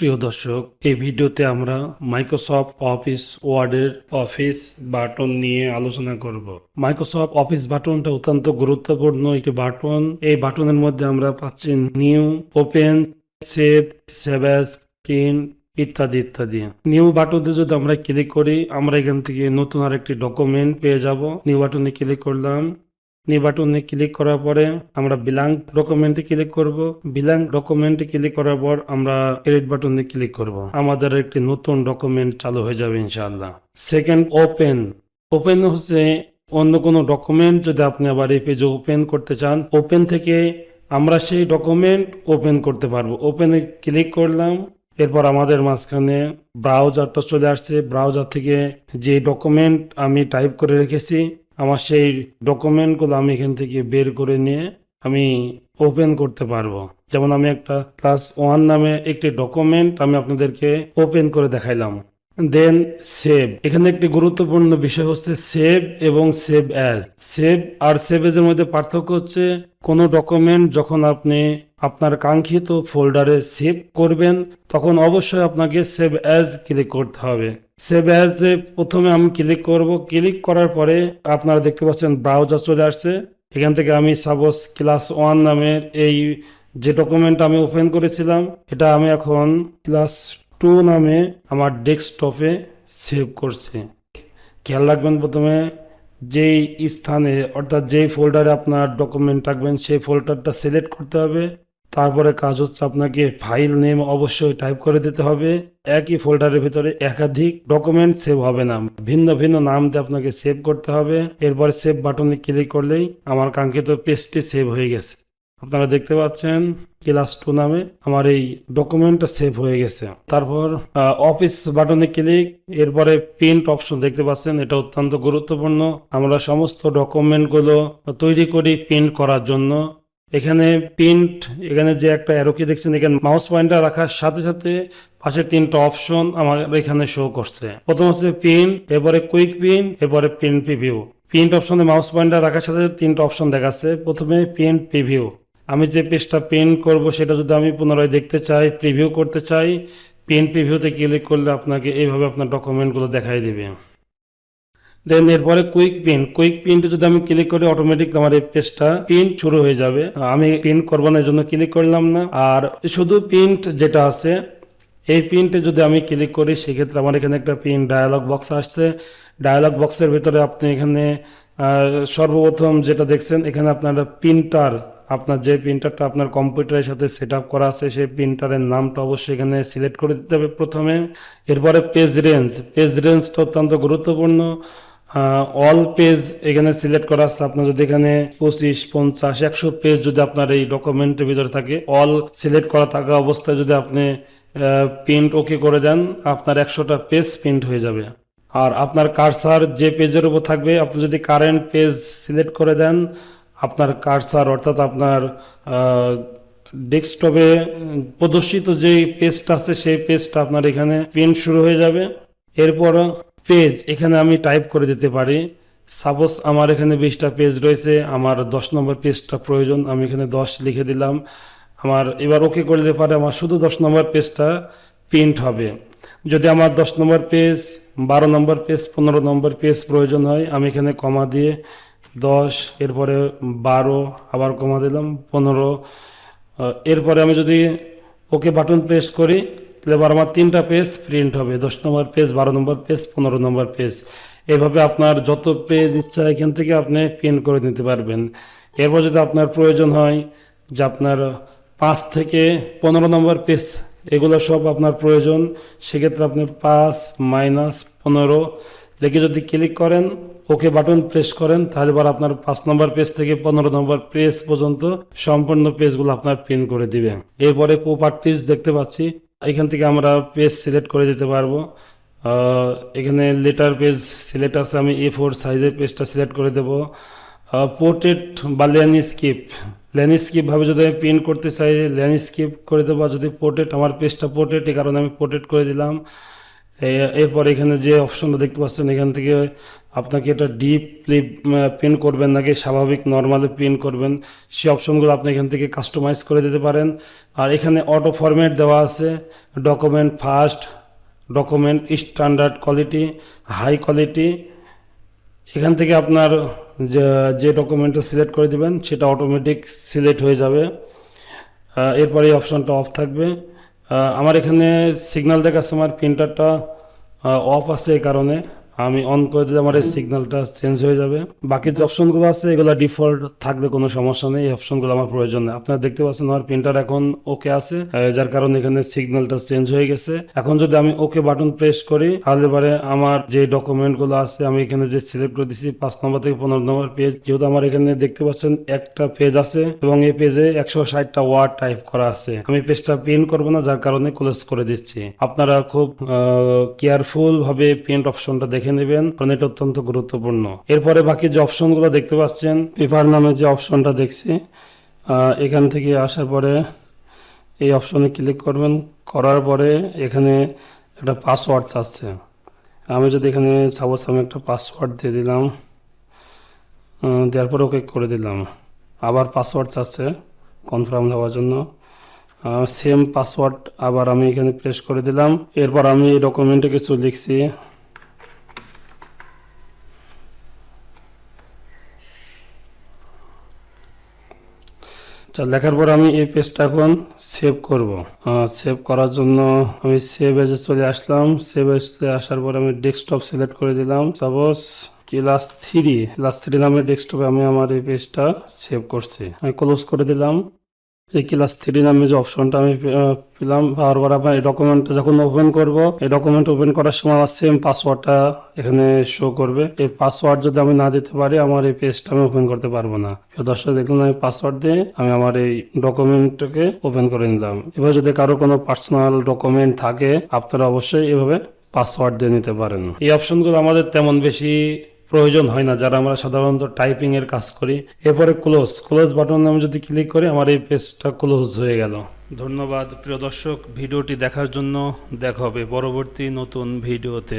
প্রিয় দর্শক, এই ভিডিওতে আমরা মাইক্রোসফট অফিস ওয়ার্ডের অফিস বাটন নিয়ে আলোচনা করব। মাইক্রোসফট অফিস বাটনটা অত্যন্ত গুরুত্বপূর্ণ একটি বাটন এই বাটনের মধ্যে আমরা পাচ্ছি new open save saves print ইত্যাদি ইত্যাদি। নিউ বাটনে যদি আমরা ক্লিক করি, আমরা এখান থেকে নতুন আরেকটি ডকুমেন্ট পেয়ে যাব। নিউ বাটনে ক্লিক করলাম। নিউ বাটনে ক্লিক করার পরে আমরা ব্ল্যাঙ্ক ডকুমেন্টে ক্লিক করব। ব্ল্যাঙ্ক ডকুমেন্টে ক্লিক করার পর আমরা এডিট বাটনে ক্লিক করব। আমাদের একটি নতুন ডকুমেন্ট চালু হয়ে যাবে ইনশাআল্লাহ। সেকেন্ড ওপেন ওপেন হচ্ছে অন্য কোনো ডকুমেন্ট যদি আপনি আবার এই পেজে ওপেন করতে চান ওপেন থেকে আমরা সেই ডকুমেন্ট ওপেন করতে পারব। ওপেনে ক্লিক করলাম, এরপর আমাদের মাঝখানে ব্রাউজারটা চলে আসছে। ব্রাউজার থেকে যে ডকুমেন্ট আমি টাইপ করে রেখেছি আমার সেই ডকুমেন্টগুলো আমি এখান থেকে বের করে নিয়ে আমি ওপেন করতে পারব। যেমন আমি একটা ক্লাস ওয়ান নামে একটি ডকুমেন্ট আমি আপনাদেরকে ওপেন করে দেখাইলাম। দেন সেভ এখানে একটি গুরুত্বপূর্ণ বিষয় হচ্ছে সেভ এবং সেভ অ্যাজ সেভ আর সেভ এজের মধ্যে পার্থক্য হচ্ছে কোনো ডকুমেন্ট যখন আপনি আপনার কাঙ্ক্ষিত ফোল্ডারে সেভ করবেন, তখন অবশ্যই আপনাকে সেভ অ্যাজ ক্লিক করতে হবে। সেভ অ্যাজ এ প্রথমে আমি ক্লিক করব। ক্লিক করার পরে আপনারা দেখতে পাচ্ছেন ব্রাউজার চলে আসছে। এখান থেকে আমি সাপোজ ক্লাস ওয়ান নামের এই যে ডকুমেন্ট আমি ওপেন করেছিলাম, এটা আমি এখন ক্লাস টু নামে আমার ডেস্কটপে সেভ করছি। খেয়াল রাখবেন প্রথমে যেই স্থানে অর্থাৎ যেই ফোল্ডারে আপনার ডকুমেন্ট রাখবেন সেই ফোল্ডারটা সিলেক্ট করতে হবে। তারপরে কাজ হচ্ছে আপনাকে ফাইল নেম অবশ্যই টাইপ করে দিতে হবে। একই ফোল্ডারের ভিতরে একাধিক ডকুমেন্ট সেভ হবে না। ভিন্ন ভিন্ন নাম দিয়ে আপনাকে সেভ করতে হবে। এরপরে সেভ বাটনে ক্লিক করলেই আমার কাঙ্ক্ষিত পেজটি সেভ হয়ে গেছে। আপনারা দেখতে পাচ্ছেন ক্লাস টু নামে আমার এই ডকুমেন্টটা সেভ হয়ে গেছে। তারপর অফিস বাটনে ক্লিক এরপরে প্রিন্ট অপশন দেখতে পাচ্ছেন, এটা অত্যন্ত গুরুত্বপূর্ণ। আমরা সমস্ত ডকুমেন্টগুলো তৈরি করি প্রিন্ট করার জন্য। এখানে প্রিন্ট এখানে যে একটা অ্যারোকি দেখছেন, এখানে মাউস পয়েন্টার রাখার সাথে সাথে পাশে তিনটা অপশন আমার এখানে শো করছে। প্রথম হচ্ছে প্রিন্ট এরপরে কুইক প্রিন্ট এরপরে প্রিন্ট প্রিভিউ প্রিন্ট অপশনে মাউস পয়েন্টার রাখার সাথে তিনটা অপশন দেখাচ্ছে। প্রথমে প্রিন্ট প্রিভিউ আমি যে পেজটা প্রিন্ট করব, সেটা যদি আমি পুনরায় দেখতে চাই প্রিভিউ করতে চাই প্রিন্ট প্রিভিউতে ক্লিক করলে আপনাকে এইভাবে আপনার ডকুমেন্টগুলো দেখাই দিবে। দেন এরপরে কুইক প্রিন্ট কুইক প্রিন্টে যদি আমি ক্লিক করি অটোমেটিক আমার এই পেজটা প্রিন্ট শুরু হয়ে যাবে। আমি প্রিন্ট করব না জন্য ক্লিক করলাম না। আর শুধু প্রিন্ট যেটা আছে, এই প্রিন্টে যদি আমি ক্লিক করি, সেক্ষেত্রে আমার এখানে একটা প্রিন্ট ডায়ালগ বক্স আসছে। ডায়ালগ বক্সের ভিতরে আপনি এখানে সর্বপ্রথম যেটা দেখছেন, এখানে আপনার প্রিন্টার আপনার যে প্রিন্টারটা আপনার কম্পিউটারের সাথে সেট করা আছে, সেই প্রিন্টারের নামটা অবশ্যই এখানে সিলেক্ট করে দিতে হবে প্রথমে। এরপরে পেজ রেঞ্জ পেজ রেঞ্জটা অত্যন্ত গুরুত্বপূর্ণ। অল পেজ এখানে সিলেক্ট করা আছে। আপনার যদি এখানে পঁচিশ, পঞ্চাশ, একশো পেজ যদি আপনার এই ডকুমেন্টের ভিতরে থাকে অল সিলেক্ট করা থাকা অবস্থায় যদি আপনি প্রিন্ট ওকে করে দেন, আপনার একশোটা পেজ প্রিন্ট হয়ে যাবে। আর আপনার কারসার যে পেজের উপর থাকবে, আপনি যদি কারেন্ট পেজ সিলেক্ট করে দেন, আপনার কারসার অর্থাৎ আপনার ডেস্কটপে প্রদর্শিত যে পেজটা আছে, সেই পেজটা আপনার এখানে প্রিন্ট শুরু হয়ে যাবে। এরপর পেজ এখানে আমি টাইপ করে দিতে পারি। সাপোজ আমার এখানে বিশটা পেজ রয়েছে, আমার দশ নম্বর পেজটা প্রয়োজন, আমি এখানে দশ লিখে দিলাম। আমার এবার ওকে করে দিতে পারে, আমার শুধু দশ নম্বর পেজটা প্রিন্ট হবে। যদি আমার দশ নম্বর পেজ বারো নম্বর পেজ পনেরো নম্বর পেজ প্রয়োজন হয়, আমি এখানে কমা দিয়ে দশ, এরপরে বারো আবার কমা দিলাম, পনেরো। এরপরে আমি যদি ওকে বাটন প্রেস করি তাহলে আমার তিনটা পেজ প্রিন্ট হবে। দশ নম্বর পেজ বারো নম্বর পেজ পনেরো নম্বর পেজ এভাবে আপনার যত পেজ ইচ্ছা এখান থেকে আপনি প্রিন্ট করে নিতে পারবেন। এরপর যদি আপনার প্রয়োজন হয় যে আপনার পাঁচ থেকে পনেরো নম্বর পেজ এগুলো সব আপনার প্রয়োজন, সেক্ষেত্রে আপনি পাঁচ মাইনাস পনেরো লিখে যদি ক্লিক করেন ওকে বাটন প্রেস করেন, তাহলে এবার আপনার পাঁচ নম্বর পেজ থেকে পনেরো নম্বর পেজ পর্যন্ত সম্পূর্ণ পেজগুলো আপনার প্রিন্ট করে দিবে। এরপরে প্রপার্টিজ দেখতে পাচ্ছি। এখান থেকে আমরা পেজ সিলেক্ট করে দিতে পারব। এখানে লেটার পেজ সিলেক্ট আছে, আমি এ ফোর সাইজের পেজটা সিলেক্ট করে দেবো। পোর্ট্রেট বা ল্যান্ডস্কেপ ল্যান্ডস্কেপভাবে যদি আমি প্রিন্ট করতে চাই ল্যান্ডস্কেপ করে দেবো যদি পোর্ট্রেট আমার পেজটা পোর্ট্রেট এই কারণে আমি পোর্ট্রেট করে দিলাম। এ- এরপর এখানে যে অপশনটা দেখতে পাচ্ছেন, এখান থেকে আপনাকে এটা ডিপ প্রিন্ট করবেন নাকি স্বাভাবিক নর্মালি প্রিন্ট করবেন। সে অপশনগুলো আপনি এখান থেকে কাস্টমাইজ করে দিতে পারেন। আর এখানে অটো ফরম্যাট দেওয়া আছে। Document first document standard quality high quality এখান থেকে আপনার যে ডকুমেন্টটা সিলেক্ট করে দিবেন, সেটা অটোমেটিক সিলেক্ট হয়ে যাবে। এরপরে এই অপশনটা অফ থাকবে। আমার এখানে সিগন্যাল দেখাচ্ছে আমার প্রিন্টারটা অফ আছে এই কারণে। আমি অন করে দিলে আমার এই সিগন্যালটা চেঞ্জ হয়ে যাবে। বাকি যে অপশনগুলো আছে, এগুলো ডিফল্ট থাকলে কোনো সমস্যা নেই, এই অপশনগুলো আমার প্রয়োজন নেই। আপনারা দেখতে পাচ্ছেন আমার প্রিন্টার এখন ওকে আছে যার কারণে এখানে সিগন্যালটা চেঞ্জ হয়ে গেছে। এখন যদি আমি ওকে বাটন প্রেস করি, তাহলে পরে আমার যে ডকুমেন্টগুলো আছে, আমি এখানে যে সিলেক্ট করে দিচ্ছি পাঁচ নম্বর থেকে পনেরো নম্বর পেজ যেহেতু আমার এখানে দেখতে পাচ্ছেন একটা পেজ আছে, এবং এই পেজে একশো ষাটটা ওয়ার্ড টাইপ করা আছে। আমি পেজটা প্রিন্ট করব না, যার কারণে ক্লোজ করে দিচ্ছি। আপনারা খুব কেয়ারফুল ভাবে প্রিন্ট অপশনটা দেখে নেবেন কারণ এটা অত্যন্ত গুরুত্বপূর্ণ। এরপরে বাকি যে অপশনগুলো দেখতে পাচ্ছেন, পেপার নামে যে অপশনটা দেখছি এখান থেকে আসার পরে এই অপশনে ক্লিক করবেন। করার পরে এখানে একটা পাসওয়ার্ড চাচ্ছে। আমি যদি এখানে সাপোজ আমি একটা পাসওয়ার্ড দিয়ে দিলাম দেওয়ার পরে ওকে করে দিলাম। আবার পাসওয়ার্ড চাচ্ছে কনফার্ম দেওয়ার জন্য। সেম পাসওয়ার্ড আবার আমি এখানে প্রেস করে দিলাম। এরপর আমি এই ডকুমেন্টে কিছু লিখছি। আচ্ছা লেখার পর আমি এই পেজটা এখন সেভ করব। সেভ করার জন্য আমি সেভ এজে চলে আসলাম সেভ এজে আসার পর আমি ডেস্কটপ সিলেক্ট করে দিলাম। Suppose class three class three নামে ডেস্কটপে আমি আমার এই পেজটা সেভ করছি। আমি ক্লোজ করে দিলাম। এই ক্লাস থ্রি নামে যে অপশনটা আমি পেলাম, বারবার আপনার এই ডকুমেন্টটা যখন ওপেন করব, এই ডকুমেন্ট ওপেন করার সময় আমার সেম পাসওয়ার্ডটা এখানে শো করবে। এই পাসওয়ার্ড যদি আমি না দিতে পারি, আমার এই পেজটা আমি ওপেন করতে পারব না। দর্শক দেখলাম আমি পাসওয়ার্ড দিয়ে আমি আমার এই ডকুমেন্টটাকে ওপেন করে নিলাম। এবার যদি কারও কোনো পার্সোনাল ডকুমেন্ট থাকে, আপনারা অবশ্যই এভাবে পাসওয়ার্ড দিয়ে নিতে পারেন। এই অপশনগুলো আমাদের তেমন বেশি প্রয়োজন হয় না। যারা আমরা সাধারণত টাইপিংয়ের কাজ করি, এরপরে ক্লোজ ক্লোজ বাটন আমি যদি ক্লিক করি, আমার এই পেজটা ক্লোজ হয়ে গেল। ধন্যবাদ। প্রিয় দর্শক, ভিডিওটি দেখার জন্য দেখা হবে পরবর্তী নতুন ভিডিওতে।